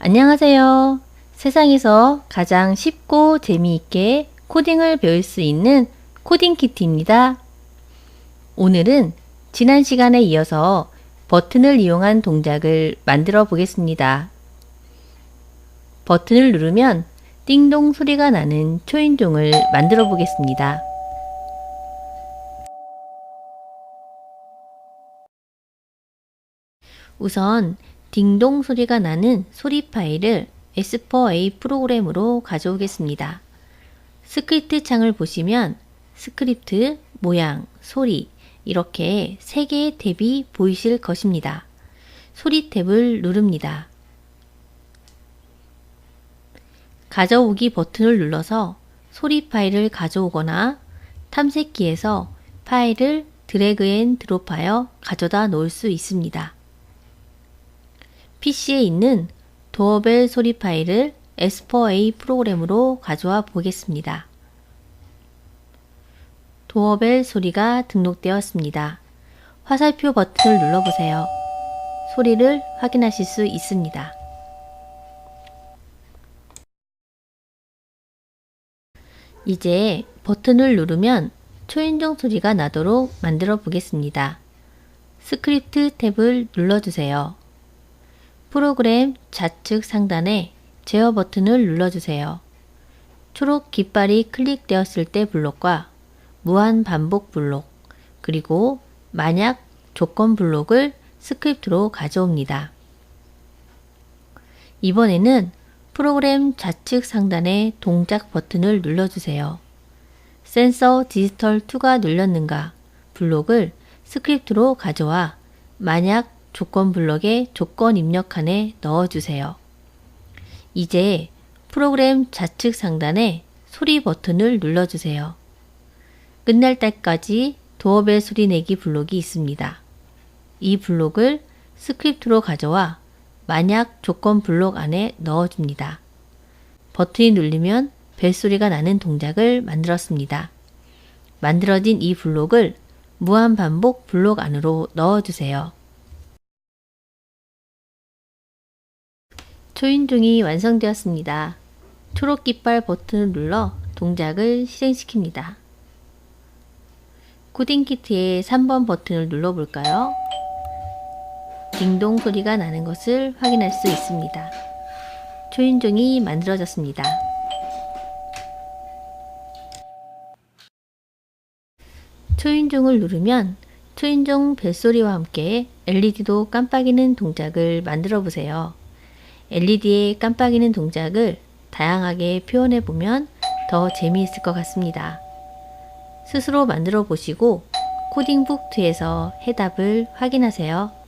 안녕하세요. 세상에서 가장 쉽고 재미있게 코딩을 배울 수 있는 코딩 키트입니다. 오늘은 지난 시간에 이어서 버튼을 이용한 동작을 만들어 보겠습니다. 버튼을 누르면 띵동 소리가 나는 초인종을 만들어 보겠습니다. 우선 딩동 소리가 나는 소리 파일을 S4A 프로그램으로 가져오겠습니다. 스크립트 창을 보시면 스크립트, 모양, 소리 이렇게 세 개의 탭이 보이실 것입니다. 소리 탭을 누릅니다. 가져오기 버튼을 눌러서 소리 파일을 가져오거나 탐색기에서 파일을 드래그 앤 드롭하여 가져다 놓을 수 있습니다. PC에 있는 도어벨 소리 파일을 S4A 프로그램으로 가져와 보겠습니다. 도어벨 소리가 등록되었습니다. 화살표 버튼을 눌러보세요. 소리를 확인하실 수 있습니다. 이제 버튼을 누르면 초인종 소리가 나도록 만들어 보겠습니다. 스크립트 탭을 눌러주세요. 프로그램 좌측 상단에 제어 버튼을 눌러주세요. 초록 깃발이 클릭되었을 때 블록과 무한 반복 블록, 그리고 만약 조건 블록을 스크립트로 가져옵니다. 이번에는 프로그램 좌측 상단의 동작 버튼을 눌러주세요. 센서 디지털 2가 눌렸는가 블록을 스크립트로 가져와 만약 조건 블록에 조건 입력칸에 넣어주세요. 이제 프로그램 좌측 상단에 소리 버튼을 눌러주세요. 끝날 때까지 도어벨 소리 내기 블록이 있습니다. 이 블록을 스크립트로 가져와 만약 조건 블록 안에 넣어줍니다. 버튼이 눌리면 벨소리가 나는 동작을 만들었습니다. 만들어진 이 블록을 무한 반복 블록 안으로 넣어주세요. 초인종이 완성되었습니다. 초록 깃발 버튼을 눌러 동작을 실행시킵니다. 코딩 키트의 3번 버튼을 눌러볼까요? 딩동 소리가 나는 것을 확인할 수 있습니다. 초인종이 만들어졌습니다. 초인종을 누르면 초인종 벨소리와 함께 LED도 깜빡이는 동작을 만들어 보세요. LED의 깜빡이는 동작을 다양하게 표현해 보면 더 재미있을 것 같습니다. 스스로 만들어 보시고 코딩북2에서 해답을 확인하세요.